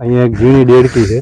અહીંયા એક ઝીણી દેડકી છે.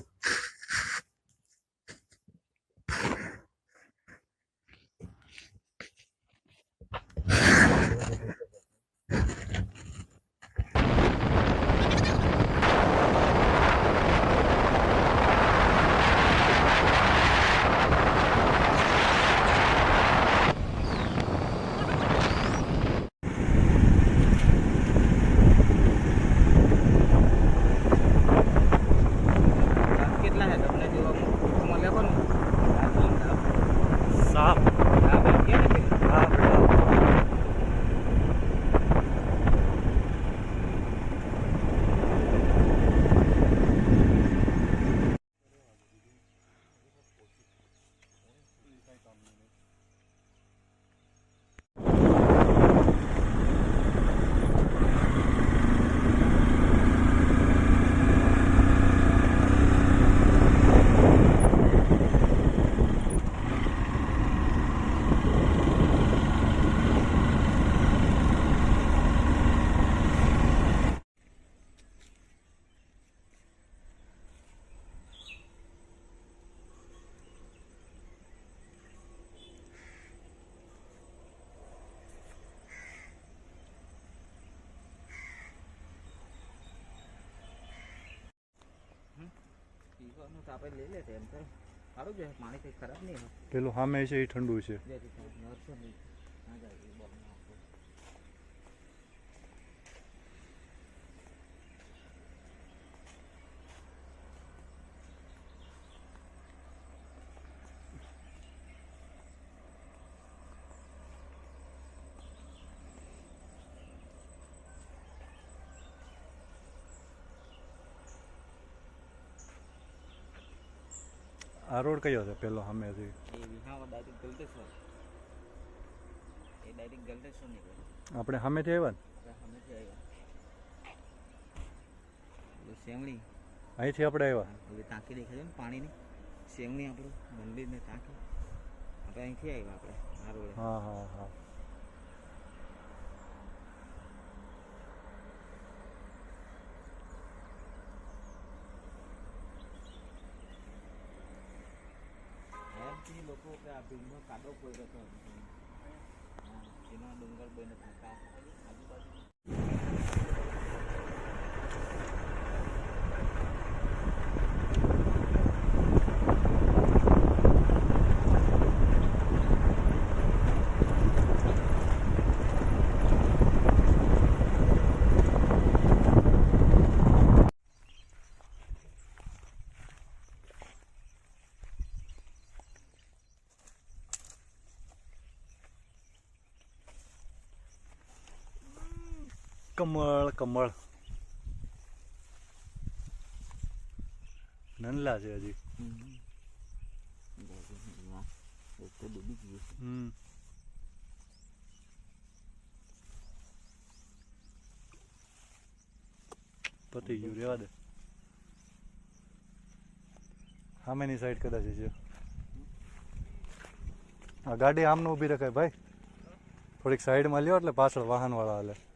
તો આપણે લઈ લે એમ તો. સારું છે પાણી કંઈ ખરાબ નહીં પેલું સામે છે એ ઠંડુ છે જે રીતે નરસો નહીં ના જાય એ બોલમાં આપણે. આ રોડ કયો છે પેલો સામેથી? આપણે સામેથી આવ્યા ને? શેવણી. અહીંથી આપણે આવ્યા. હવે ટાંકી દેખાય ને ને પાણીની. શેવણી આપણું મંદિરને ટાંકી. આપણે અહીંથી આવ્યા આપણે આ રોડ. હા હા હા. લોકો કે આ ભીડનો કાદવ કોઈ હતો હા એનો ડુંગર બને થતા કમળ કમળ. નનલા છે હજી. હમ. પતી ગયું, રેવા દે. સામેની સાઈડ કદાચ છે આ ગાડી આમનું ઊભી રખાય ભાઈ. થોડીક સાઈડમાં લ્યો એટલે પાછળ વાહન વાળા હાલે.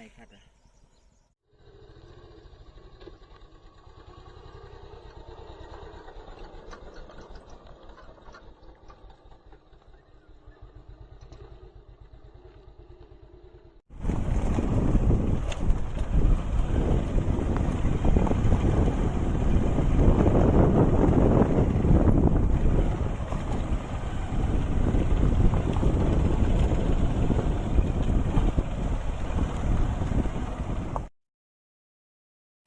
બી બહુ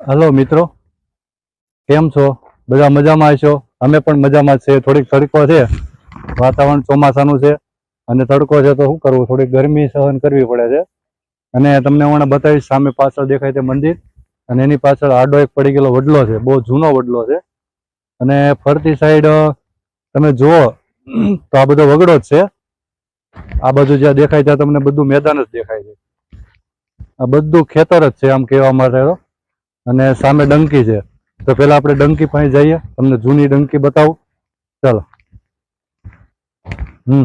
હલો મિત્રો. કેમ છો? બધા મજામાં છો અમે પણ મજામાં છે થોડીક તડકો છે. વાતાવરણ ચોમાસાનું છે. અને તડકો છે તો શું કરવું? થોડીક ગરમી સહન કરવી પડે છે. અને તમને હમણાં બતાવીશ, સામે પાછળ દેખાય છે મંદિર. અને એની પાછળ આડો એક પડી ગયેલો વડલો છે. બહુ જૂનો વડલો છે. અને ફરતી સાઈડ તમે જુઓ, તો આ બધો વગડો જ છે. આ બધું જ્યાં દેખાય ત્યાં તમને બધું મેદાન જ દેખાય છે. આ બધું ખેતર જ છે, આમ કહેવા માટે તો અને સામે ડંકી છે. તો પેલા આપણે ડંકી પાસે જઈએ. તમને જૂની ડંકી બતાવું. ચાલો. હમ.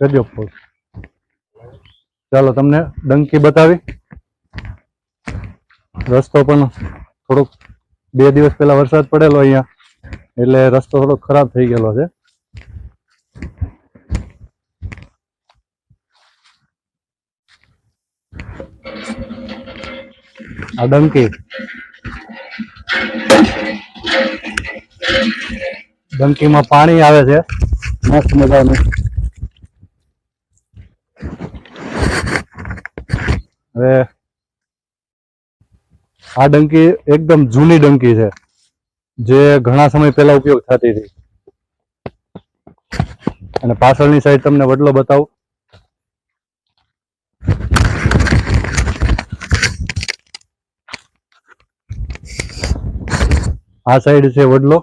કરજો ફોન. ચાલો, તમને ડંકી બતાવી. રસ્તો પણ થોડોક બે દિવસ પહેલા વરસાદ પડેલો અહીંયા. એટલે રસ્તો થોડો ખરાબ થઈ ગયેલો છે. આ ડંકી. ડંકીમાં પાણી આવે છે. મસ્ત મજાનું. હવે આ ડંકી એકદમ જૂની ડંકી છે, જે ઘણા સમય પહેલા ઉપયોગ થતી હતી. અને પાછળની સાઈડ તમને વડલો બતાવું. આ સાઈડ છે વડલો.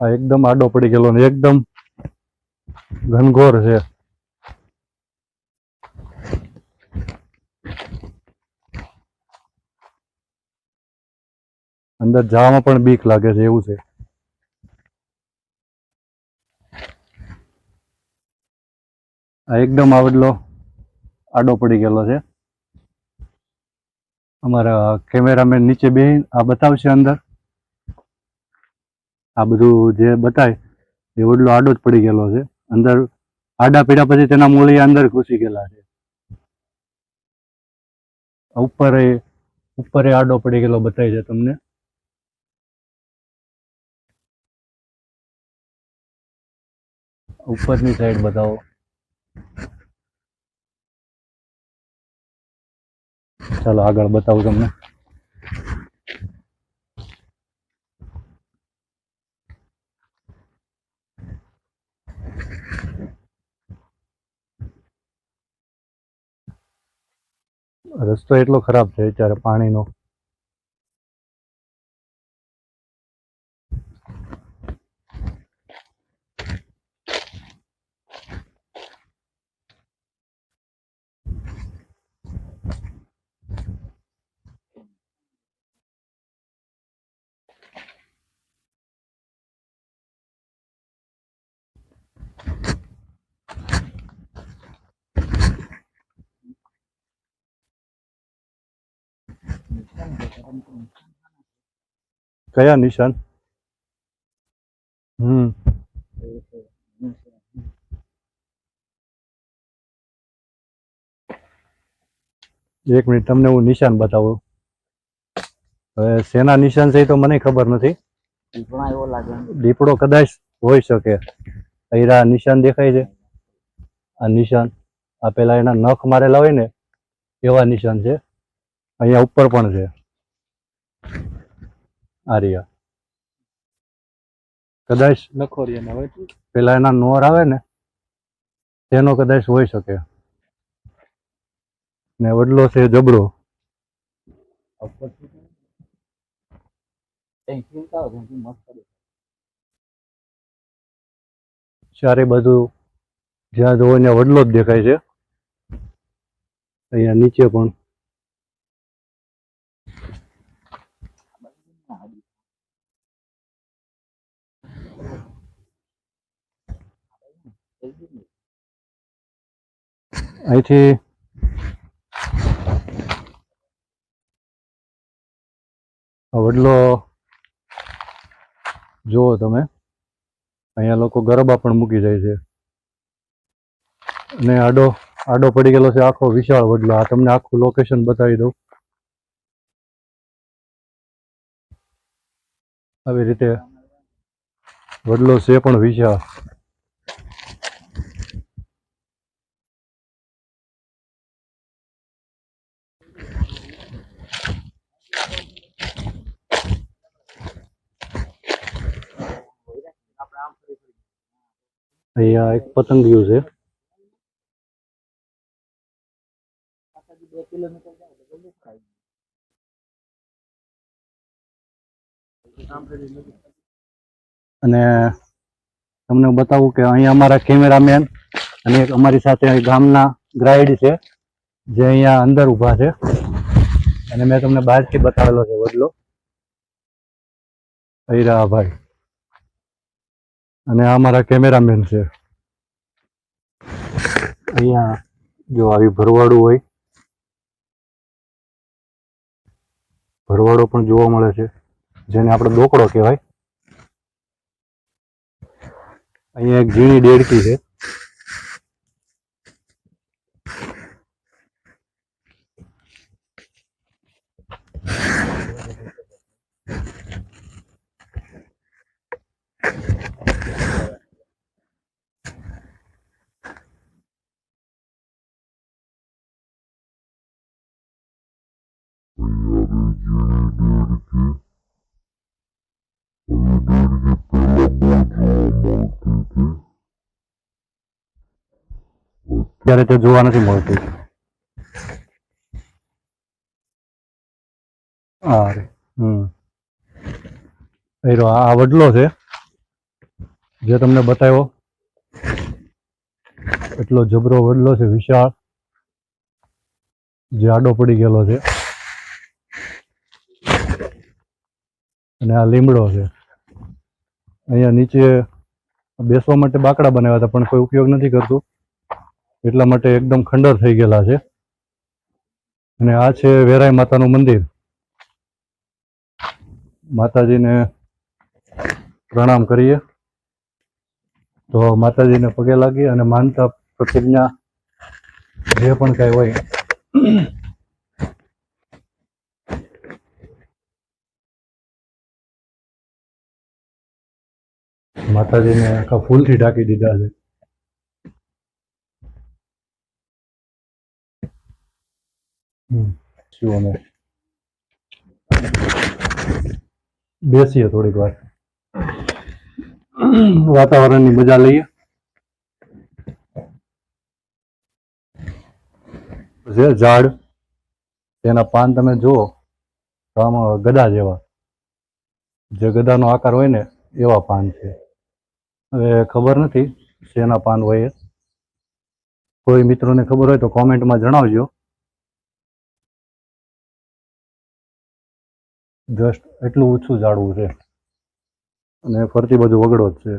આ એકદમ આડો પડી ગયેલો ને એકદમ ઘનઘોર છે. અંદર જવામાં પણ બીક લાગે છે એવું છે. આ એકદમ આવડલો આડો પડી ગયેલો છે. અમારા કેમેરામેન નીચે બે આ બતાવશે અંદર. આ બધું જે બતાય એ વડલો આડો જ પડી ગયેલો છે. અંદર આડા પીડા પછી તેના મૂળિયા અંદર ઘૂસી ગયેલા છે. ઉપર ઉપર આડો પડી ગયેલો બતાય છે તમને. ઉપરની સાઈડ બતાવો. ચાલો આગળ બતાવું તમને. રસ્તો એટલો ખરાબ છે અત્યારે પાણીનો. કયા નિશાન હમ એક મિનિટ તમને હું નિશાન બતાવું. હવે શેના નિશાન છે એ તો મને ખબર નથી. દીપડા કદાચ હોઈ શકે. અહીંયા નિશાન દેખાય છે. આ નિશાન આ પેલા એના નખ મારેલા હોય ને એવા નિશાન છે. અહીંયા ઉપર પણ છે. આર્યા કદાચ લખોરિયા હોય પેલા એના નોર આવે ને તેનો કદાચ હોઈ શકે. ને વડલો છે જબડો. ચારે બાજુ જ્યાં જોવો ત્યાં વડલો જ દેખાય છે. અહીંયા નીચે પણ. અહીંથી વડલો જુઓ તમે. અહીંયા લોકો ગરબા પણ મૂકી જાય છે. અને આડો આડો પડી ગયેલો છે, આખો વિશાળ વડલો. આ તમને આખું લોકેશન બતાવી દઉં. આવી રીતે વડલો છે પણ વિશાળ. અહીંયા એક પતંગિયું છે. અને તમને બતાવું કે અહીંયા અમારા કેમેરામેન અને એક અમારી સાથે ગામના ગ્રાઈડ છે, જે અહીંયા અંદર ઊભા છે. અને મેં તમને બહારથી બતાવેલો છે વડલો. હીરા ભાઈ અને આ મારા કેમેરામેન છે. અહીંયા જો આવી ભરવાડું હોય. ભરવાડો પણ જોવા મળે છે. જેને આપણે દોકડો કહેવાય. અહીંયા એક ઝીણી ડેડકી છે. ત્યારે તે જોવા નથી મળતી. હમ. આ વડલો છે. જે તમને બતાવ્યો, એટલો જબરો વડલો છે, વિશાળ. જે આડો પડી ગયેલો છે. અને આ લીમડો છે. અહીંયા નીચે બેસવા માટે બાકડા બનાવ્યા હતા, પણ કોઈ ઉપયોગ નથી કરતું. એટલા માટે એકદમ ખંડર થઈ ગયેલા છે. અને આ છે વેરાઈ માતાનું મંદિર. માતાજીને પ્રણામ કરીએ. તો માતાજીને પગે લાગી અને માનતા પ્રતિજ્ઞા જે પણ કઈ હોય. માતાજીને આખા ફૂલથી ઢાંકી દીધા છે. અમે બેસીએ થોડીક વાર. વાતાવરણની મજા લઈએ. જે ઝાડ તેના પાન તમે જુઓ તો આમાં ગદા જેવા. જે ગદાનો આકાર હોય ને એવા પાન છે. હવે ખબર નથી શેના પાન હોય કોઈ મિત્રોને ખબર હોય તો કોમેન્ટમાં જણાવજો. જસ્ટ એટલું ઓછું ઝાડવું છે. અને ફરતી બાજુ વગડો જ છે.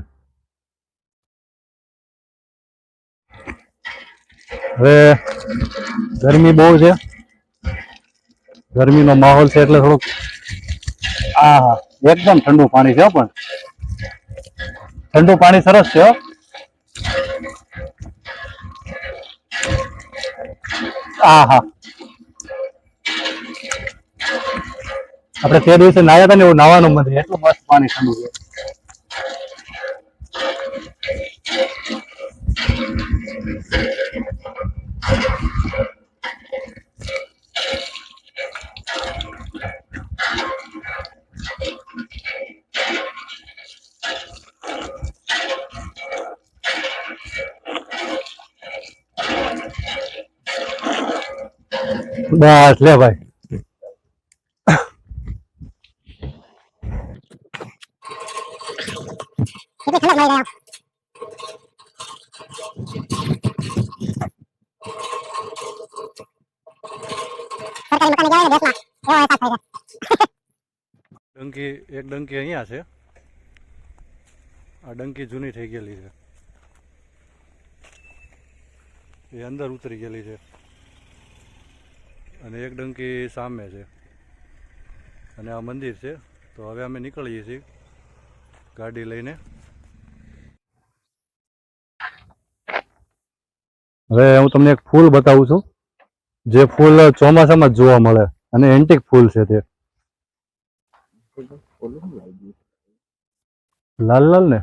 હવે ગરમી બહુ છે. ગરમીનો માહોલ છે એટલે થોડુંક હા હા એકદમ ઠંડુ પાણી છે પણ. ઠંડુ પાણી સરસ છે હો. હા આપણે તે દિવસે નાયા હતા ને એવું નાવાનું મન. એટલું મસ્ત પાણી ઠંડુ છે બસ લે ભાઈ ડંકી, એક ડંકી અહીંયા છે. આ ડંકી જૂની થઈ ગયેલી છે. એ અંદર ઉતરી ગયેલી છે. અને એક ડંકી સામે છે. અને આ મંદિર છે. તો હવે અમે નીકળીએ છીએ ગાડી લઈને. હવે હું તમને એક ફૂલ બતાવું છું. જે ફૂલ ચોમાસામાં જ જોવા મળે. અને એન્ટિક ફૂલ છે તે. લાલ લાલ ને?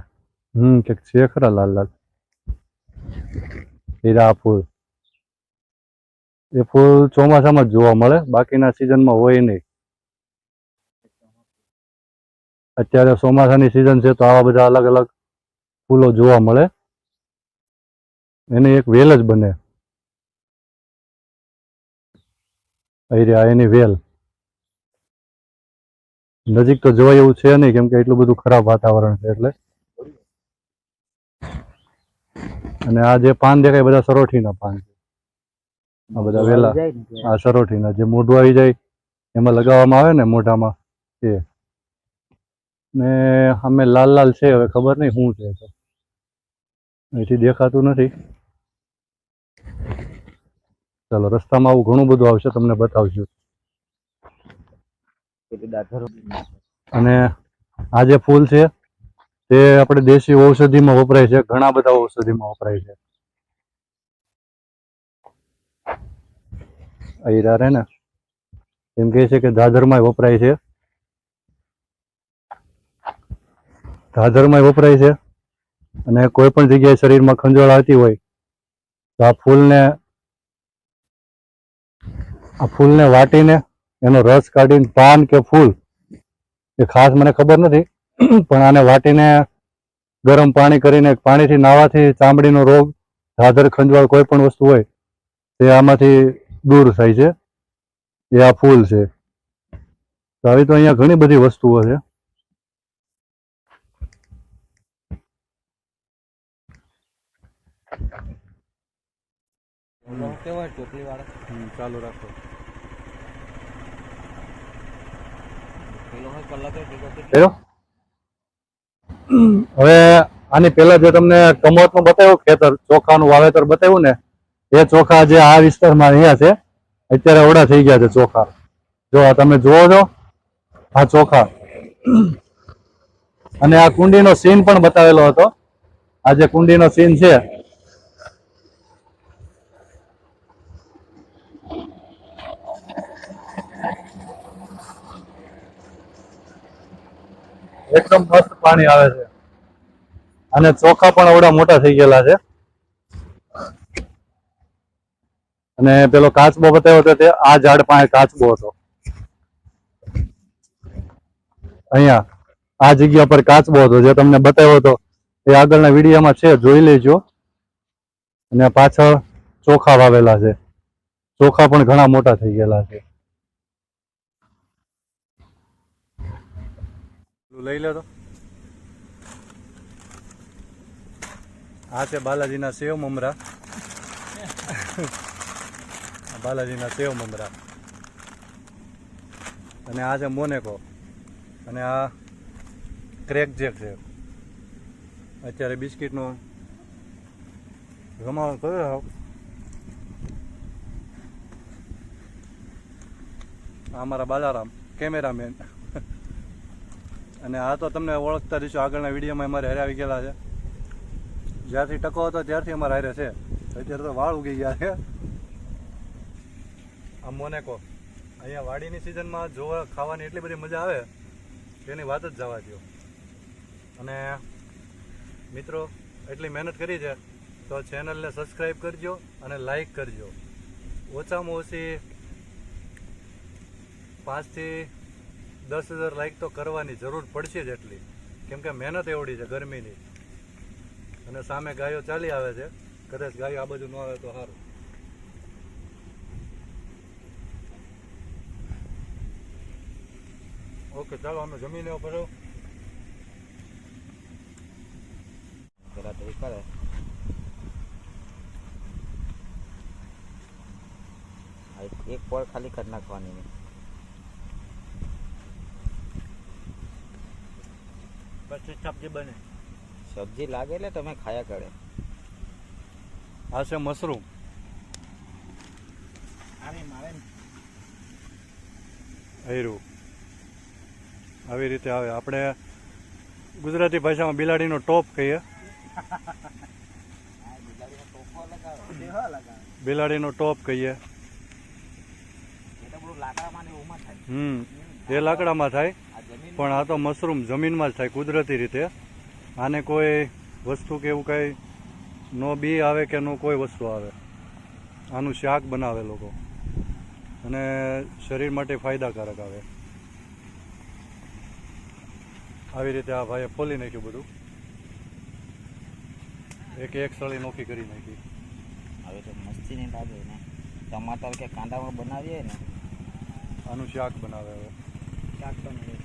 હમ કે છે ખરા લાલ લાલ. હીરા ફૂલ. એ ફૂલ ચોમાસામાં જ જોવા મળે. બાકીના સિઝનમાં હોય નહીં. અત્યારે ચોમાસાની સિઝન છે તો આવા બધા અલગ અલગ ફૂલો જોવા મળે. એની એક વેલ જ બને. અહીં એની વેલ. નજીક તો જોવાય એવું છે નહીં કેમ કે એટલું બધું ખરાબ વાતાવરણ છે એટલે. અને આ જે પાન દેખાય બધા સરોઠીના પાન છે. આ બધા વેલા. આ સરોઠીના જે મોઢું આવી જાય એમાં લગાવવામાં આવે ને મોઢામાં એ. ને અમે લાલ લાલ છે હવે ખબર નહીં શું છે તો. અહીંથી દેખાતું નથી. ચાલો રસ્તામાં આવું ઘણું બધું આવશે તમને બતાવશું. અને આ જે ફૂલ છે તે આપણે દેશી ઔષધિમાં વપરાય છે ઘણા બધા ઔષધિમાં વપરાય છે. અહીરા રે ને એમ કહે છે કે દાદરમાં વપરાય છે. દાદરમાં વપરાય છે અને કોઈ પણ જગ્યાએ શરીરમાં ખંજોળ આવતી હોય તો આ ફૂલને આ ફૂલને વાટીને એનો રસ કાઢીને પાન કે ફૂલ, એ ખાસ મને ખબર નથી, પણ આને વાટીને ગરમ પાણી કરીને પાણીથી નાવાથી ચામડીનો રોગ, ધાધર, ખંજવાળ કોઈ પણ વસ્તુ હોય, તે આમાંથી દૂર થાય છે. એ આ ફૂલ છે. તો આવી તો અહીંયા ઘણી બધી વસ્તુઓ છે. કેવાય ટોપલી વાળો? ચાલુ રાખો. હવે આની પહેલા જે તમને કમોતનું બતાવ્યું ખેતર ચોખાનું વાવેતર બતાવ્યું ને એ ચોખા જે આ વિસ્તારમાં અહીંયા છે અત્યારે ઓડા થઈ ગયા છે ચોખા. જો આ તમે જુઓ છો આ ચોખા. અને આ કુંડીનો સીન પણ બતાવેલો હતો. આ જે કુંડીનો સીન છે એકદમ મસ્ત પાણી આવે છે. અને ચોખા પણ આવડા મોટા થઈ ગયેલા છે. અને પેલો કાચબો બતાવ્યો હતો તે, આ ઝાડ પાસે કાચબો હતો. અહીંયા, આ જગ્યા પર કાચબો હતો. જે તમને બતાવ્યો હતો, એ આગળના વિડીયોમાં છે. જોઈ લેજો. અને પાછળ ચોખા વાવેલા છે. ચોખા પણ ઘણા મોટા થઈ ગયેલા છે. લઈ લે તો. આ છે બાલાજીના સેવ મમરા. બાલાજીના સેવ મમરા. અને આ છે મોનેકો. અને આ ક્રેક જેક છે. અત્યારે બિસ્કિટનો ગમાવો આ અમારા બાલારામ, કેમેરામેન. અને આ તો તમને ઓળખતા રહીશું આગળના વિડીયોમાં અમારે હારે આવી ગયેલા છે. જ્યારથી ટકો હતો ત્યારથી અમારે હારે છે. અત્યારે તો વાળ ઉગી ગયા છે. આ મોનેકો અહીંયા વાડીની સિઝનમાં જોવા ખાવાની એટલી બધી મજા આવે તેની વાત જ જવા દો અને મિત્રો, એટલી મહેનત કરી છે, તો ચેનલને સબસ્ક્રાઈબ કરજો અને લાઈક કરજો. ઓછામાં ઓછી પાંચથી દસ હજાર લાઈક તો કરવાની જરૂર પડશે જ એટલી. કેમ કે મહેનત એવડી છે ગરમીની. અને સામે ગાયો ચાલી આવે છે. કદાચ ગાયો આ બાજુ ન આવે તો સારું. ઓકે, ચાલો, અમે જમીને ઉપર પેલા તો એક પોળ ખાલી કરી નાખવાની. પછી સબ્જી બને. સબ્જી લાગે એટલે તમે ખાયા કરે. આ છે મશરૂમ. આવે હૈરું આવી રીતે આવે. આપણે ગુજરાતી ભાષામાં બિલાડીનો ટોપ કહીએ. બિલાડીનો ટોપ કહીએ. એ તો બધું લાકડામાં ને એવુંમાં થાય. હમ એ લાકડામાં થાય. પણ આ તો મશરૂમ જમીનમાં જ થાય કુદરતી રીતે. આને કોઈ વસ્તુ કે એવું કંઈ નો બી આવે કે નો કોઈ વસ્તુ આવે. આનું શાક બનાવે લોકો. અને શરીર માટે ફાયદાકારક આવે. આવી રીતે આ ભાઈએ ફોલી નાખ્યું બધું. એક એક સળી નોખી કરી નાખી. હવે તો મસ્તી નહીં લાગે ને. ટમાટર કે કાંદામાં બનાવીએ ને. આનું શાક બનાવે હવે. શાક બને